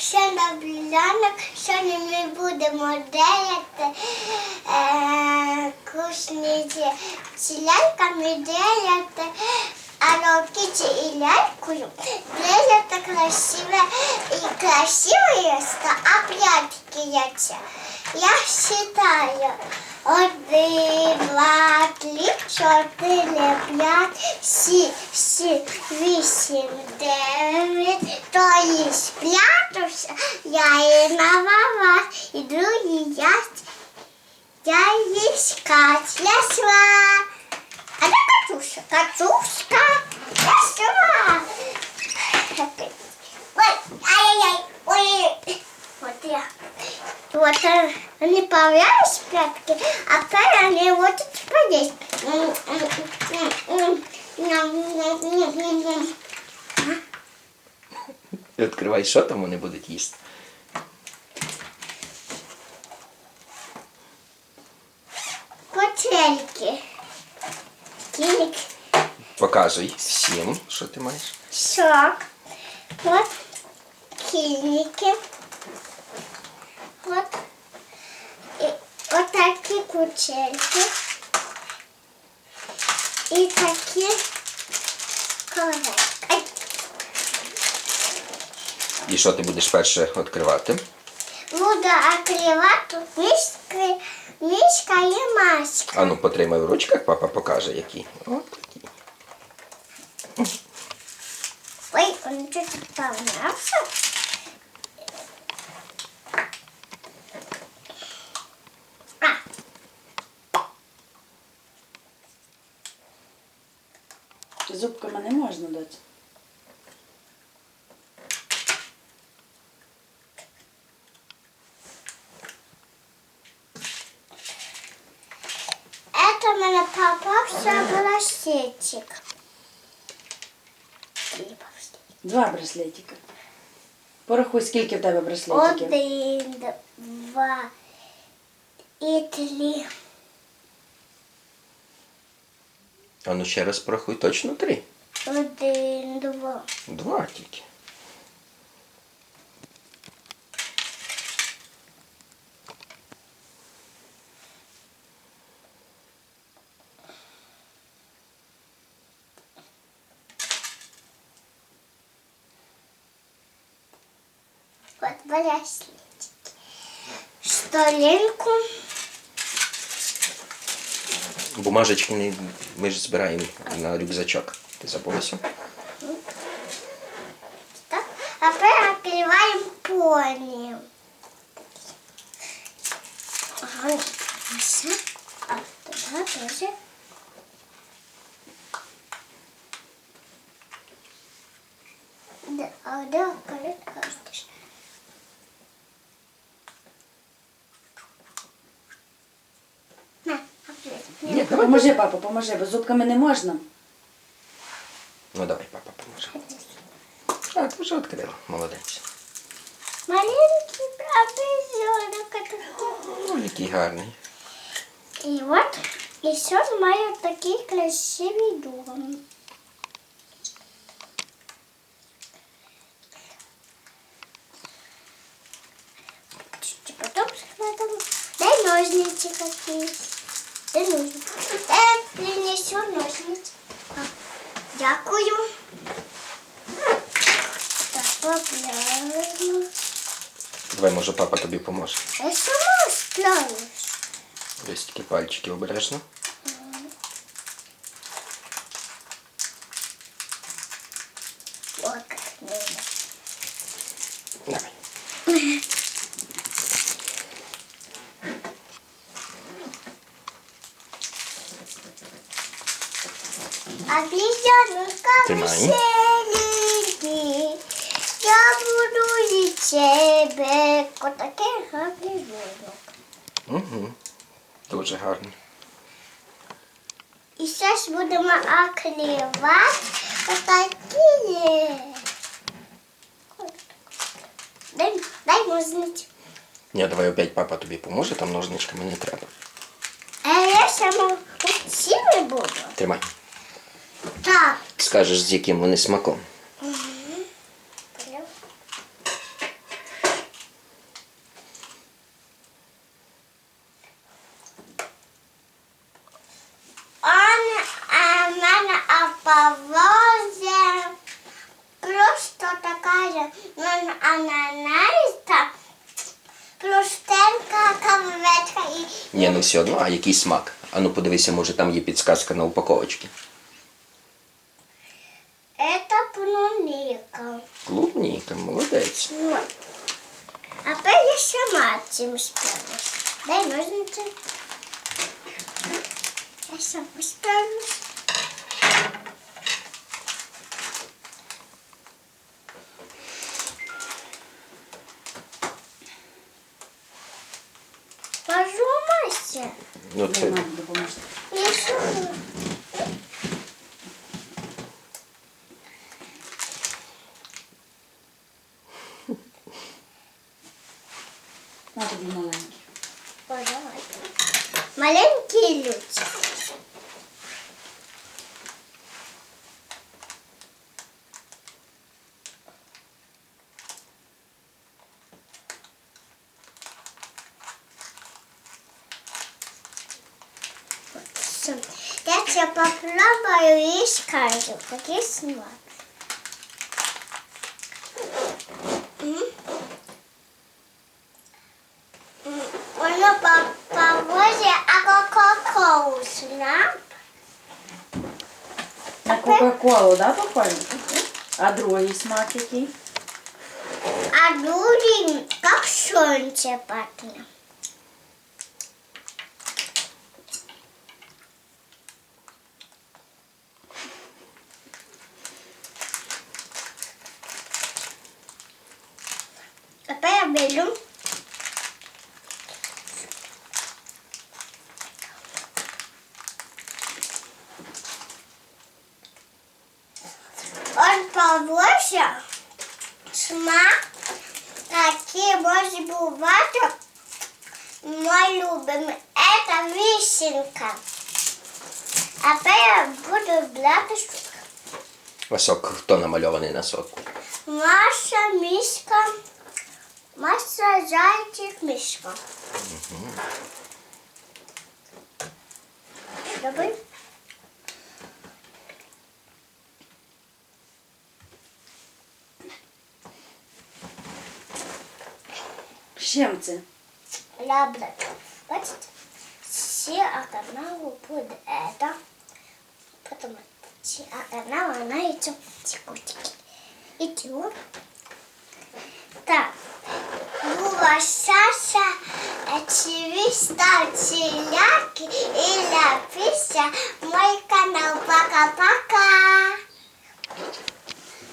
ще на блянок. Сьогодні ми будемо деяти е, кушниці з ляльками деяти. А рокиці і лялькою деяти красиве і красиве, а прятки яйця. Я считаю. Один, два, три, чотири, п'ять, сім, сім, вісім, дев'ять, то їсть п'ятуся, я і на і другий я, я їсть катлясла. А де Катюша? Катюшка, ясла. Ой, ай-яй-яй, ой, вот я. Вот э, они появлялись пятки, а теперь они вот тут поесть. Відкривай, що там вони будуть їсти. Котельки. Кінник. Показуй всім, що ти маєш. Сок. От кінники. От. І отакі кучельки. І такі колони. І що ти будеш перше відкривати? Буду открывать мишка, мишка и маска. А ну потримай в ручках, папа покаже, які. От такі. Ой, он чуть помялся. А, Зубками не можна дати. это мне попался браслетик. Три браслетика. Два браслетика. Порахуй, скільки в тебе браслетиків. Один, два і три. А ну ще раз порахуй, точно три. Один, два. Два тільки. Вот браслетики. Столинку. Бумажечки не, ми ж збираємо на рюкзачок. Ти забулася? Так. А теперь открываем пони. Ага. А туда тоже. Да, а да, коробка что На, ответ. Ні, давай. Поможи, папа, поможи, бо зубками не можна. Ну давай, папа, поможе. А, ти вже відкрила. Молодець. Маленький правда такой. Ну, який гарний. И вот еще мою такие красивые дом. Чуть-чуть потом складываю. Дай ножницы какие. Дай ножницы. Э, принесу ножницы. А, Дякую. Так, поправимо. Давай, може, папа тобі поможе. Я сама справлюсь. Ось пальчики обережно. Вот как надо. Давай. Обезьянушка Тримай. веселенький, я буду і тебе отакий гарний звук. Угу. Дуже гарно. І зараз будемо оклеювати отакі. Дай, дай ножниці. Ні, давай опять папа тобі поможе, там ножничками не треба. А я сама красивий буду. Тримай. Так. Скажеш, з яким вони смаком. паровозе. Просто такая ананариста, простенька каветка і. Не, ну все одно, а який смак? А ну подивися, може там є підсказка на упаковочці. Это клубника. Клубника, молодець. А теперь я сама цим справлюсь. Дай ножниці. Я сама справлюсь. Ну Не це. На тобі маленький. Я попробую и скажу, какие смак. М? М, Воно по, по возі, а кока-колу. На Кока-Колу, да, похоже? А другий смак який? А другий, как сонце пахне. Тепер беру Он повозя смак, який може бувати мой любимий. Это вишенка. А я буду брати а сок хто намальований на соку? Маша, мишка, Маша, зайчик, мишка. Добре? З чим це? Яблоко. Бачите? Все оканала под это. Потом все оканала на эти текутики. И тю. Так. Була Саша, ЧВ, ставьте ляки и напишите мой канал. Пока-пока.